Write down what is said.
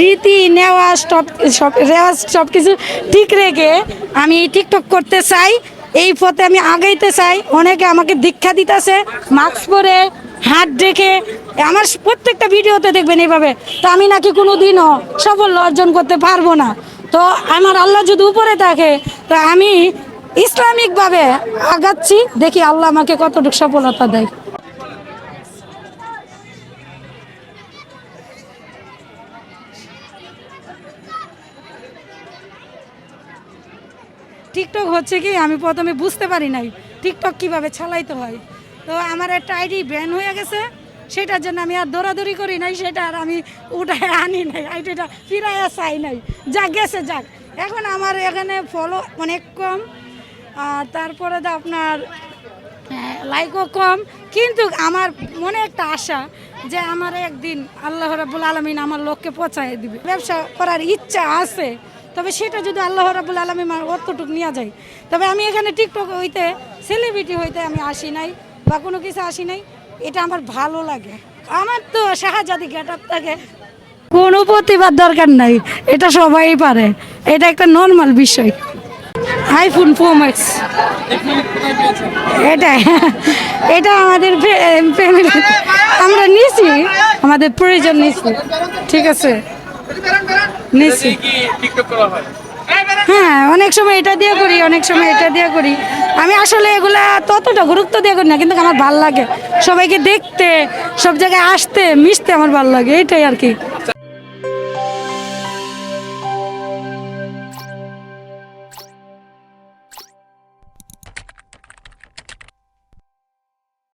রীতি নেওয়াজ সব সব রেওয়াজ সব কিছু ঠিক রেখে আমি টিকটক করতে চাই। এই পথে আমি আগাইতে চাই। অনেকে আমাকে দীক্ষা দিতেছে, মাস্ক পরে, হাত ডেকে আমার প্রত্যেকটা ভিডিওতে দেখবেন এইভাবে। তো আমি নাকি কোনো দিনও সাফল্য অর্জন করতে পারব না। তো আমার আল্লাহ যদি উপরে থাকে, তো আমি ইসলামিকভাবে আগাচ্ছি। দেখি আল্লাহ আমাকে কতটুকু সফলতা দেয়। টিকটক হচ্ছে কি, আমি প্রথমে বুঝতে পারি নাই টিকটক কীভাবে চালাইতে হয়। তো আমার একটা আইডি ব্যান হয়ে গেছে, সেটার জন্য আমি আর দৌড়াদৌড়ি করি নাই, সেটা আর আমি উঠায় আনি নাই, আইডিটা ফিরাইয়া চাই নাই। যাক, গেছে, যাক। এখন আমার এখানে ফলো অনেক কম, আর তারপরে তো আপনার লাইকও কম। কিন্তু আমার মনে একটা আশা যে আমার একদিন আল্লাহ রাবুল আলমিন আমার লোককে পৌঁছায় দিবে। ব্যবসা করার ইচ্ছা আছে তবে সেটা যদি আল্লাহ রাবুল আলমী অতটুকু নিয়ে যায়, তবে আমি এখানে টিকটক হইতে সেলিব্রিটি হইতে আমি আসি নাই বা কোনো কিছু আসি নাই, এটা আমার ভালো লাগে। আমার তো শাহজাদি গেট আপ থাকে। কোনো প্রতিবাদ দরকার নাই, এটা সবাই পারে। এটা একটা নর্মাল বিষয়। আইফোন প্রো ম্যাক্স এটা এটা আমাদের ফ্যামিলি আমরা নিছি, আমাদের প্রয়োজন নিছি। ঠিক আছে? নিছি হয়? হ্যাঁ অনেক সময় এটা দিয়ে করি অনেক সময় এটা দিয়ে করি। আমি আসলে এগুলা ততটা গুরুত্ব দিয়ে করি না কিন্তু আমার ভালো লাগে। সবাইকে দেখতে সব জায়গায় আসতে মিশতে আমার ভালো লাগে এটাই আর কি।